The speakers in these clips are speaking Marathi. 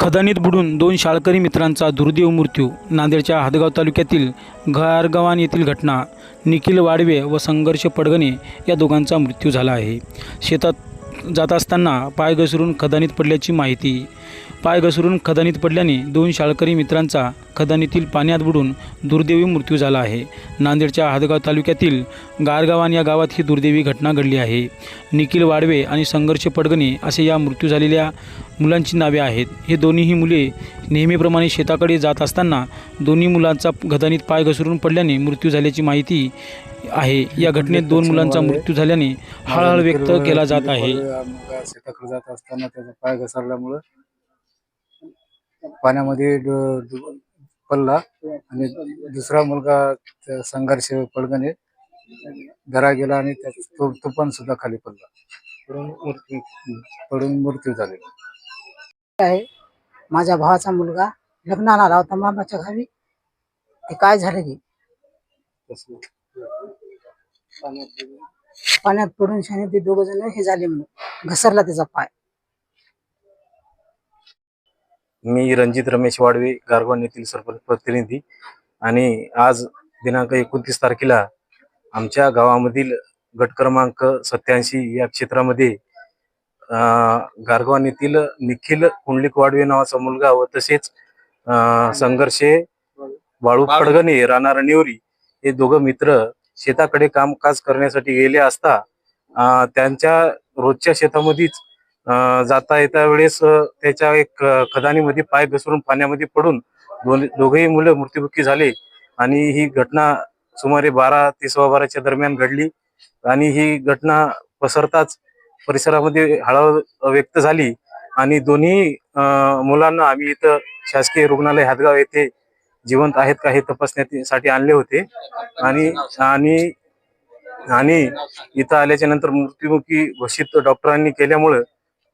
खदानीत बुडून दोन शाळकरी मित्रांचा दुर्दैव मृत्यू. नांदेडच्या हदगाव तालुक्यातील घारगव्हाण येथील घटना निखिल वाडवे व संघर्ष पडगणे या दोघांचा मृत्यू झाला आहे. शेतात जात असताना पाय घसरून खदानीत पडल्याची माहिती. पाय घसरून खदानीत पडल्याने दोन शाळकरी मित्रांचा खदानीतील पाण्यात बुडून दुर्दैवी मृत्यू झाला आहे. नांदेडच्या हदगाव तालुक्यातील गारगावान या गावात ही दुर्दैवी घटना घडली आहे. निखिल वाडवे आणि संघर्ष पडगणे असे या मृत्यू झालेल्या मुलांची नावे आहेत. हे दोन्हीही मुले नेहमीप्रमाणे शेताकडे जात असताना दोन्ही मुलांचा घदानीत पाय घसरून पडल्याने मृत्यू झाल्याची माहिती आहे. या घटनेत दोन मुलांचा मृत्यू झाल्याने हळहळ व्यक्त केला जात आहे. शेताकडे जात असताना त्याचा पाय घसरल्यामुळं पाण्यामध्ये पडला आणि दुसरा मुलगा त्या संघर्ष पडगणे घरा गेला आणि त्या- तो तो पण सुद्धा खाली पडला. पडून मृत्यू. पडून मृत्यू झालेला. आहे. माझ्या भावाचा मुलगा लग्नाला आला होता मामाच्या गावी ते काय झालं की? पाण्यात पडून शाने ते दोघ जण हे झाले म्हणून घसरला त्याचा पाय. मी रणजित रमेश वाडवे गारगोन येथील सरपंच प्रतिनिधी. आणि आज दिनांक एकोणतीस तारखेला आमच्या गावामधील गट क्रमांक सत्याऐंशी या क्षेत्रामध्ये अं, गारगोन येथील निखिल कुंडलिक वाडवे नावाचा मुलगा व तसेच अं, संघर्षे बाळू फडगणे राहणार नेवरी हे दोघं मित्र शेताकडे कामकाज करण्यासाठी गेले असता त्यांच्या रोजच्या शेतामध्येच जाता येता वेळेस त्याच्या एक खदानीमध्ये पाय घसरून पाण्यामध्ये पडून दोन दोघेही मुलं मृत्युमुखी झाले आणि ही घटना सुमारे बारा ते सव्वा बाराच्या दरम्यान घडली आणि ही घटना पसरताच परिसरामध्ये हळहळ व्यक्त झाली आणि दोन्ही मुलांना आम्ही इथं शासकीय रुग्णालय हातगाव येथे जिवंत आहेत का हे तपासण्यासाठी आणले होते. आणि आणि आणि इथं आल्याच्यानंतर मृत्युमुखी घोषित डॉक्टरांनी केल्यामुळं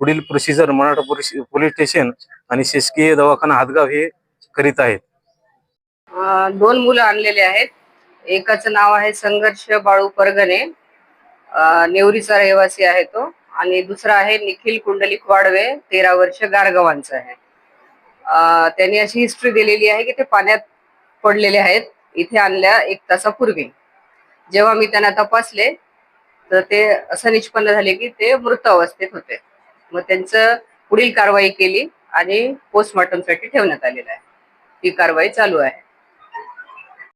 पुढील प्रोसिजर मराठा पोलीस स्टेशन आणि शासकीय दवाखाना हातगाव हे करीत आहेत. दोन मुलं आणलेले आहेत. एकाचं नाव आहे संघर्ष बाळू परगणे. नेवरीचा रहिवासी आहे तो. आणि दुसरा आहे निखिल कुंडलिक वाडवे तेरा वर्ष गारगावांचा आहे. त्यांनी अशी हिस्ट्री दिलेली आहे की ते पाण्यात पडलेले आहेत इथे आणल्या एक तासापूर्वी. जेव्हा मी त्यांना तपासले तर ते असं निष्पन्न झाले की ते मृत अवस्थेत होते. मग त्यांचं पुढील कारवाई केली आणि पोस्टमॉर्टमसाठी ठेवण्यात आलेलं आहे. ही कारवाई चालू आहे.